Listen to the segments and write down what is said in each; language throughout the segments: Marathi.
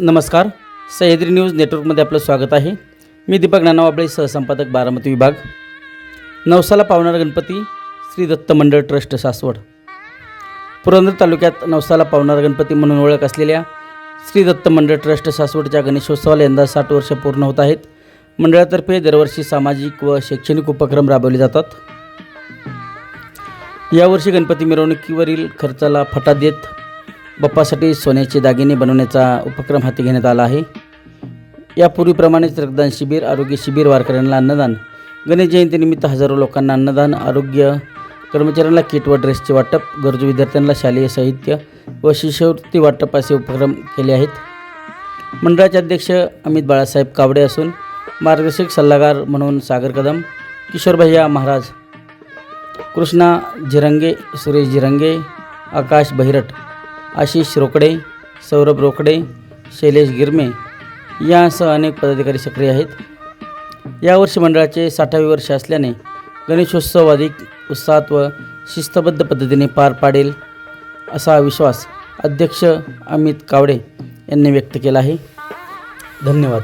नमस्कार. सह्याद्री न्यूज नेटवर्कमध्ये आपलं स्वागत आहे. मी दीपक नानावाबळे सहसंपादक बारामती विभाग. नवसाला पावणारा गणपती श्री दत्त मंडळ ट्रस्ट सासवड. पुरंदर तालुक्यात नवसाला पावणारा गणपती म्हणून ओळख असलेल्या श्री दत्त मंडळ ट्रस्ट सासवडच्या गणेशोत्सवाला यंदा साठ वर्ष पूर्ण होत आहेत. मंडळातर्फे दरवर्षी सामाजिक व शैक्षणिक उपक्रम राबवले जातात. यावर्षी गणपती मिरवणुकीवरील खर्चाला फटा देत बाप्पासाठी सोन्याचे दागिने बनवण्याचा उपक्रम हाती घेण्यात आला आहे. यापूर्वीप्रमाणेच रक्तदान शिबिर आरोग्य शिबिर वारकऱ्यांना अन्नदान गणेश जयंतीनिमित्त हजारो लोकांना अन्नदान आरोग्य कर्मचाऱ्यांना किट व ड्रेसचे वाटप गरजू विद्यार्थ्यांना शालेय साहित्य व शिष्यवृत्ती वाटप असे उपक्रम केले आहेत. मंडळाचे अध्यक्ष अमित बाळासाहेब कावडे असून मार्गदर्शक सल्लागार म्हणून सागर कदम किशोरभैया महाराज कृष्णा जिरंगे सुरेश जिरंगे आकाश बहिरट आशिष रोकडे सौरभ रोकडे शैलेश गिरमे यासह अनेक पदाधिकारी सक्रिय आहेत. यावर्षी मंडळाचे साठावे वर्ष असल्याने गणेशोत्सव अधिक उत्साहात व शिस्तबद्ध पद्धतीने पार पाडेल असा विश्वास अध्यक्ष अमित कावडे यांनी व्यक्त केला आहे. धन्यवाद.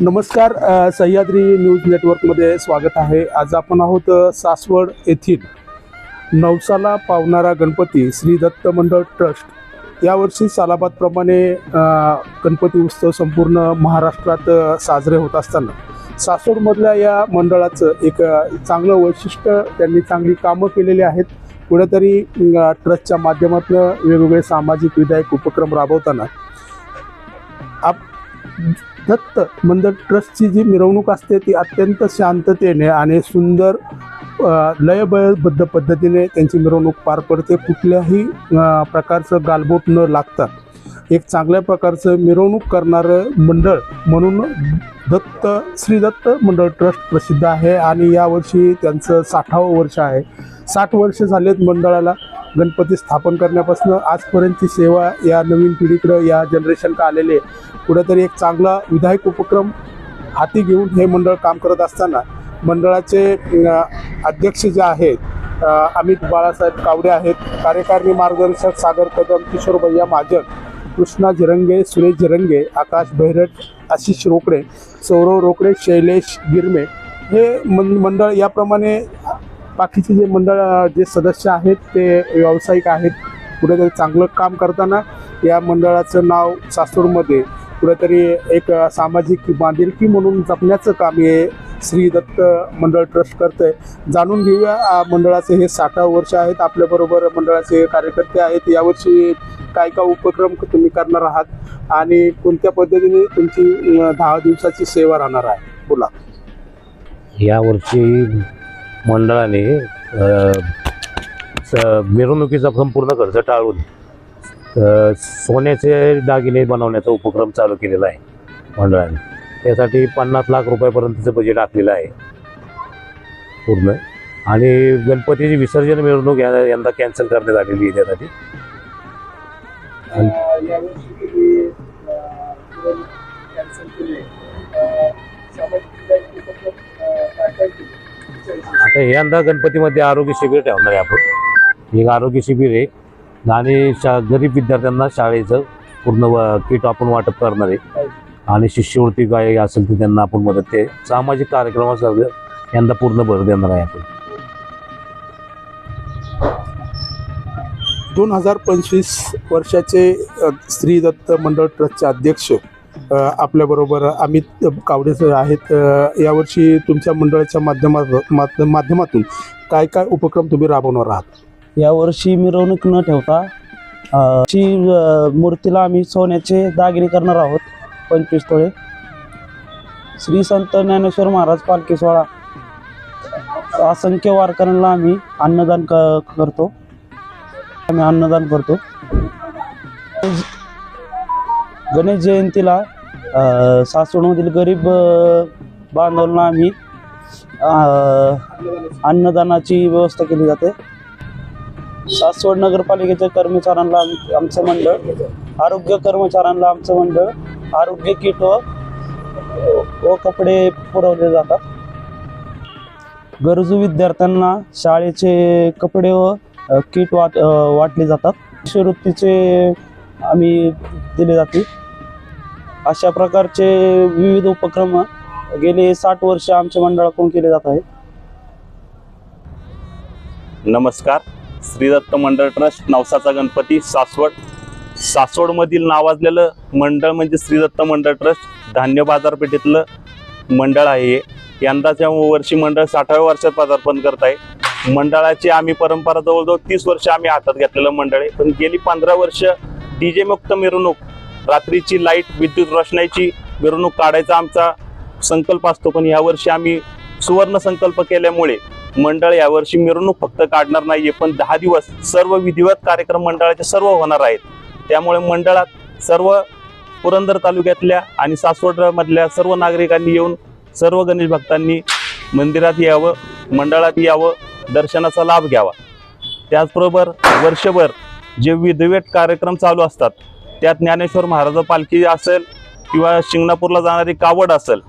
नमस्कार सह्याद्री न्यूज नेटवर्कमध्ये स्वागत आहे. आज आपण आहोत सासवड येथील नवसाला पावणारा गणपती श्री दत्त मंडळ ट्रस्ट. यावर्षी सालाबादप्रमाणे गणपती उत्सव संपूर्ण महाराष्ट्रात साजरे होत असताना सासवडमधल्या या मंडळाचं एक चांगलं वैशिष्ट्य त्यांनी चांगली कामं केलेली आहेत. कुठेतरी ट्रस्टच्या माध्यमातून वेगवेगळे सामाजिक विधायक उपक्रम राबवताना आप दत्त मंदिर ट्रस्टची जी मिरवणूक असते ती अत्यंत शांततेने आणि सुंदर लयबद्ध पद्धतीने त्यांची मिरवणूक पार पडते. कुठल्याही प्रकारचं गालबोट न लागता एक चांगल्या प्रकारचं मिरवणूक करणारं मंडळ म्हणून दत्त श्री दत्त मंडळ ट्रस्ट प्रसिद्ध आहे. आणि यावर्षी त्यांचं साठावं वर्ष आहे. साठ वर्ष झालेत मंडळाला. गणपती स्थापन करण्यापासून आजपर्यंतची सेवा या नवीन पिढीकडं या जनरेशनकडे आलेले कुठेतरी एक चांगला विधायक उपक्रम हाती घेऊन हे मंडळ काम करत असताना मंडळाचे अध्यक्ष जे आहेत अमित बाळासाहेब कावडे आहेत कार्यकारिणी मार्गदर्शक सागर कदम किशोर भैया महाजन कृष्णा झिरंगे सुरेश झिरंगे आकाश भैरट आशिष रोकडे सौरव रोकडे शैलेश गिरमे हे मन मंडळ याप्रमाणे बाकीचे जे मंडळ जे सदस्य आहेत ते व्यावसायिक आहेत कुठेतरी चांगलं काम करताना या मंडळाचं नाव सासूरमध्ये कुठेतरी एक सामाजिक बांधिलकी म्हणून जपण्याचं काम हे श्री दत्त मंडळ ट्रस्ट करतंय. जाणून घेऊया मंडळाचे हे साठावं वर्ष आहेत आपल्याबरोबर मंडळाचे कार्यकर्ते आहेत. यावर्षी काय काय उपक्रम तुम्ही करणार आहात आणि कोणत्या पद्धतीने तुमची दहा दिवसाची सेवा राहणार आहे? बोला. यावर्षी मंडळाने स- मिरवणुकीचा संपूर्ण खर्च टाळून सोन्याचे दागिने बनवण्याचा उपक्रम चालू केलेला आहे मंडळाने. त्यासाठी पन्नास लाख रुपयापर्यंतचं बजेट आखलेलं आहे. पूर्ण. आणि गणपतीची विसर्जन मिरवणूक या यंदा कॅन्सल करण्यात आलेली आहे त्यासाठी. तर यंदा गणपतीमध्ये आरोग्य शिबिर ठेवणार आहे आपण. एक आरोग्य शिबिर आहे. आणि शा गरीब विद्यार्थ्यांना शाळेचं पूर्ण व- किट आपण वाटप करणार आहे. आणि शिष्यवृत्ती काय असेल तर त्यांना आपण मदत ते सामाजिक कार्यक्रमासाठी यंदा पूर्ण भर देणार आहे आपण. दोन हजार पंचवीस वर्षाचे श्री दत्त मंडळ ट्रस्टचे अध्यक्ष आपल्याबरोबर अमित कावडे आहेत. यावर्षी तुमच्या मंडळाच्या माध्यमात माध्यमातून काय काय उपक्रम तुम्ही राबवणार आहात? यावर्षी मिरवणूक न ठेवता ची मूर्तीला आम्ही सोन्याचे दागिने करणार आहोत. पंचवीस तोळे श्री संत ज्ञानेश्वर महाराज पालखी सोहळा. असंख्य वारकऱ्यांना आम्ही अन्नदान क करतो. आम्ही अन्नदान करतो. गणेश जयंतीला सासवडमधील गरीब बांधवांना आम्ही अन्नदानाची व्यवस्था केली जाते. सासवड नगरपालिकेच्या कर्मचाऱ्यांना आम- आमचं मंडळ आरोग्य कर्मचाऱ्यांना आमचं मंडळ आरोग्य किट व व कपडे पुरवले जातात. गरजू विद्यार्थ्यांना शाळेचे कपडे व किट वाट वाटले जातात. शिष्यवृत्तीचे आम्ही दिले जाते. अशा प्रकारचे विविध उपक्रम गेले साठ वर्ष आमच्या मंडळाकडून केले जात आहे नमस्कार. श्री दत्त मंडळ ट्रस्ट नवसाचा गणपती सासवड. सासवडमधील नावाजलेलं मंडळ म्हणजे श्री दत्त मंडळ ट्रस्ट धान्य बाजारपेठेतलं मंडळ आहे हे. यंदाच्या वर्षी मंडळ साठाव्या वर्षात पदार्पण करत आहे. मंडळाची आम्ही परंपरा जवळजवळ तीस वर्ष आम्ही हातात घेतलेलं मंडळ आहे. पण गेली पंधरा वर्ष डीजे मुक्त मिरवणूक रात्रीची लाइट विद्युत रोषणाईची मिरवणूक काढायचा आमचा संकल्प असतो. पण यावर्षी आम्ही सुवर्ण संकल्प केल्यामुळे मंडळ यावर्षी मिरवणूक फक्त काढणार नाहीये पण दहा दिवस सर्व विधिवत कार्यक्रम मंडळाचे सर्व होणार आहेत. त्यामुळे मंडळात सर्व पुरंदर तालुक्यातल्या आणि सासवडमधल्या सर्व नागरिकांनी येऊन सर्व गणेश भक्तांनी मंदिरात यावं मंडळात यावं दर्शनाचा लाभ घ्यावा. त्याचबरोबर वर्षभर जे विधिवत कार्यक्रम चालू असतात त्यात ज्ञानेश्वर महाराज पालखी असेल किंवा शिंगणापूरला जाणारी कावड असेल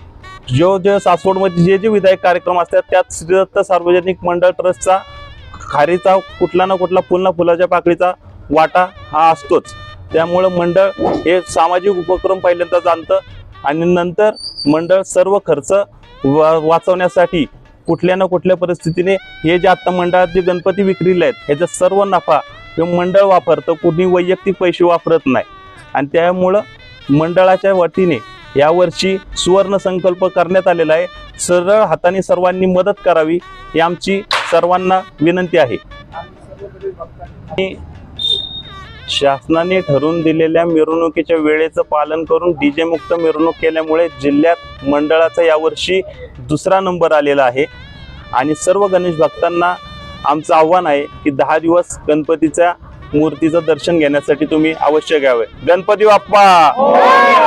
जो जे सासवडमध्ये जे जे विधायक कार्यक्रम असतात त्यात श्रीदत्त सार्वजनिक मंडळ ट्रस्टचा खारीचा कुठला ना कुठला फुल ना फुलाच्या पाकळीचा वाटा हा असतोच. त्यामुळं मंडळ हे सामाजिक उपक्रम पहिल्यांदा जाणतं आणि नंतर मंडळ सर्व खर्च वा वाचवण्यासाठी कुठल्या ना कुठल्या परिस्थितीने हे जे आत्ता मंडळात जे गणपती विक्रीला आहेत ह्याचा सर्व नफा हे मंडळ वापरतं कुणी वैयक्तिक पैसे वापरत नाही. आणि त्यामुळं मंडळाच्या वतीने यावर्षी सुवर्ण संकल्प करण्यात आलेला आहे. सरळ हाताने सर्वांनी मदत करावी ही आमची सर्वांना विनंती आहे. शासनाने ठरवून दिलेल्या मिरवणुकीच्या वेळेचं पालन करून डीजे मुक्त मिरवणूक केल्यामुळे जिल्ह्यात मंडळाचा यावर्षी दुसरा नंबर आलेला आहे. आणि सर्व गणेश भक्तांना आमचं आव्हान आहे की दहा दिवस गणपतीचा मूर्तीचं दर्शन घेण्यासाठी तुम्ही अवश्य घ्यावे. गणपती बाप्पा!